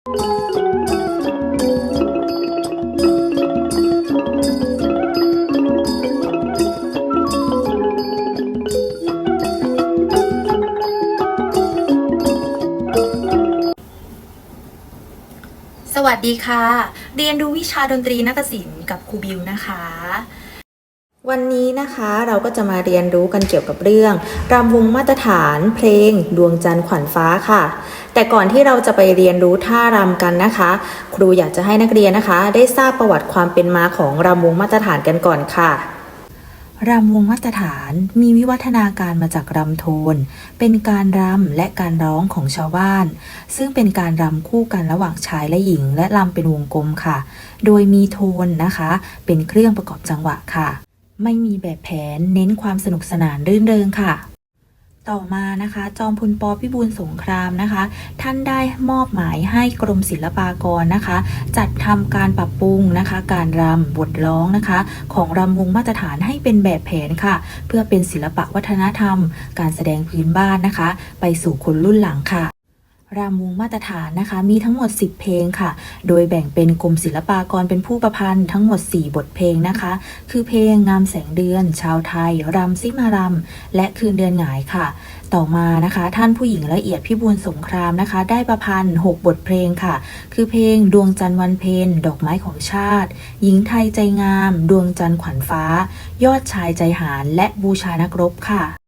สวัสดีค่ะ เรียนรู้วิชาดนตรีนาฏศิลป์กับครูบิวนะคะ วันนี้นะคะเราก็จะมาเรียนรู้กันเกี่ยวกับเรื่องรำวงมาตรฐานเพลงดวงจันทร์ขวัญฟ้าค่ะ แต่ก่อนที่เราจะไปเรียนรู้ท่ารำกันนะคะ ครูอยากจะให้นักเรียนนะคะ ได้ทราบประวัติความเป็นมาของรำวงมาตรฐานกันก่อนค่ะรำวงมาตรฐานมีวิวัฒนาการมาจากรำโทน เป็นการรำและการร้องของชาวบ้าน ซึ่งเป็นการรำคู่กันระหว่างชายและหญิง และรำเป็นวงกลมค่ะ โดยมีโทนนะคะ เป็นเครื่องประกอบจังหวะค่ะ ไม่มีแบบแผนเน้นความสนุกสนานรื่นเริงค่ะ ต่อมานะคะ จอมพลปพิบูลสงครามนะคะ ท่านได้มอบหมายให้กรมศิลปากรนะคะ จัดทำการปรับปรุงนะคะ การรำบทร้องนะคะ ของรำวงมาตรฐานให้เป็นแบบแผนค่ะ เพื่อเป็นศิลปะวัฒนธรรม การแสดงพื้นบ้านนะคะ ไปสู่คนรุ่นหลังค่ะ รำวงมาตรฐานนะคะ มีทั้งหมด 10 เพลงค่ะ โดยแบ่งเป็นกรมศิลปากรเป็นผู้ประพันธ์ทั้งหมด 4 บทเพลงนะคะ คือเพลงงามแสงเดือน ชาวไทยรำซิมารำและคืนเดือนหงายค่ะ ต่อมานะคะ ท่านผู้หญิงละเอียดพิบูลสงครามนะคะ ได้ประพันธ์ 6 บทเพลงค่ะ คือเพลงดวงจันทร์วันเพ็ญดอกไม้ของชาติ หญิงไทยใจงาม ดวงจันทร์ขวัญฟ้า ยอดชายใจหารและบูชานักรบค่ะ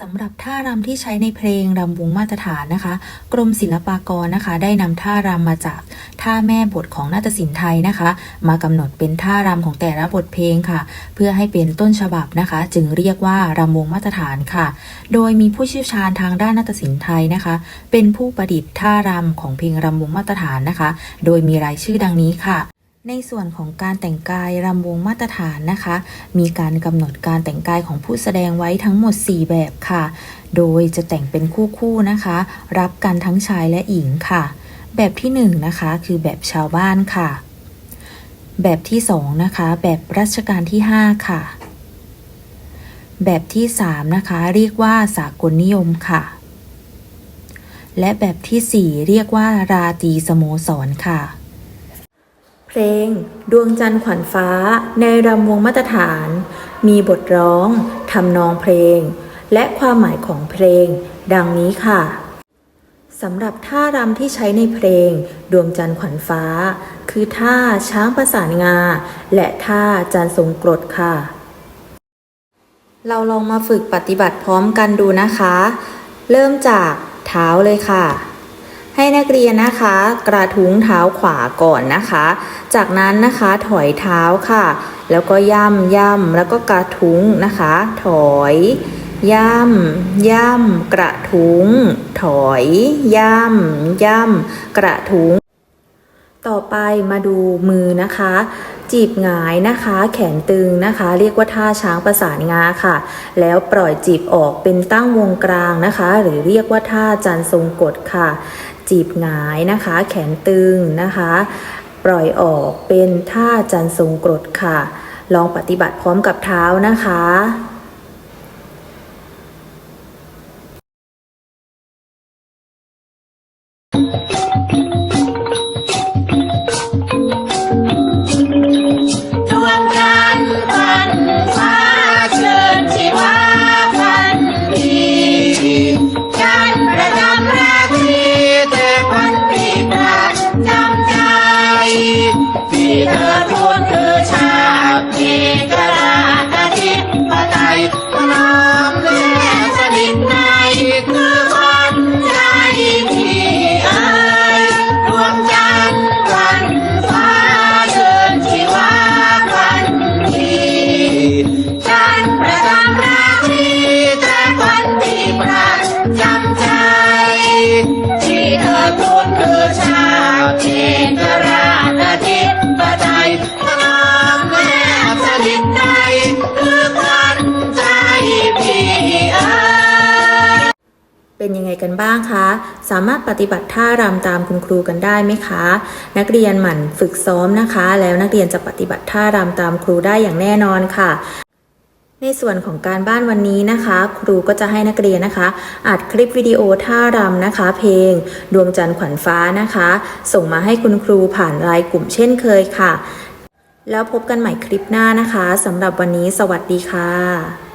สำหรับท่ารำที่ใช้ในเพลงรำวงมาตรฐานนะคะ กรมศิลปากรนะคะ ได้นำท่ารำมาจากท่าแม่บทของนาฏศิลป์ไทยนะคะ มากำหนดเป็นท่ารำของแต่ละบทเพลงค่ะ เพื่อให้เป็นต้นฉบับนะคะ จึงเรียกว่ารำวงมาตรฐานค่ะ โดยมีผู้เชี่ยวชาญทางด้านนาฏศิลป์ไทยนะคะ เป็นผู้ประดิษฐ์ท่ารำของเพลงรำวงมาตรฐานนะคะ โดยมีรายชื่อดังนี้ค่ะ ในส่วนของการแต่งกายรำวงมาตรฐานนะคะ มีการกำหนดการแต่งกายของผู้แสดงไว้ทั้งหมด 4 แบบค่ะ โดยจะแต่งเป็นคู่ๆนะคะ รับกันทั้งชายและหญิงค่ะ แบบที่1นงนะคะคือแบบชาวบ้านค่ะ แบบที่2นะคะ แบบรัชกาลที่ 5 ค่ะ แบบที่3นะคะเรียกว่าสากลนิยมค่ะ และแบบทีสี่4 เรียกว่าราตีสโมสรค่ะ เพลง ดวงจันทร์ขวัญฟ้า ในรำวงมาตรฐาน มีบทร้องทำนองเพลง และความหมายของเพลง ดังนี้ค่ะสำหรับท่ารำที่ใช้ในเพลง ดวงจันทร์ขวัญฟ้า คือท่าช้างประสานงา และท่าจันทรงกรดค่ะ เราลองมาฝึกปฏิบัติพร้อมกันดูนะคะ เริ่มจากเท้าเลยค่ะ ให้นักเรียนนะคะ กระทุ้งเท้าขวาก่อนนะคะ จากนั้นนะคะถอยเท้าค่ะ แล้วก็ย่ำย่ำแล้วก็กระทุ้งนะคะ ถอย ย่ำย่ำกระทุ้ง ถอย ย่ำย่ำกระทุ้งต่อไปมาดูมือนะคะ จีบหงายนะคะ แขนตึงนะคะ เรียกว่าท่าช้างประสานงาค่ะ แล้วปล่อยจีบออกเป็นตั้งวงกลางนะคะ หรือเรียกว่าท่าจันทร์ทรงกฎค่ะ จีบหงายนะคะ แขนตึงนะคะ ปล่อยออกเป็นท่าจันทร์ทรงกรดค่ะ ลองปฏิบัติพร้อมกับเท้านะคะ เป็นยังไงกันบ้างคะ สามารถปฏิบัติท่ารำตามคุณครูกันได้ไหมคะ นักเรียนหมั่นฝึกซ้อมนะคะ แล้วนักเรียนจะปฏิบัติท่ารำตามครูได้อย่างแน่นอนค่ะ ในส่วนของการบ้านวันนี้นะคะ ครูก็จะให้นักเรียนนะคะ อัดคลิปวิดีโอท่ารำนะคะ เพลง ดวงจันทร์ขวัญฟ้านะคะ ส่งมาให้คุณครูผ่านไลน์กลุ่มเช่นเคยค่ะ แล้วพบกันใหม่คลิปหน้านะคะสำหรับวันนี้ สวัสดีค่ะ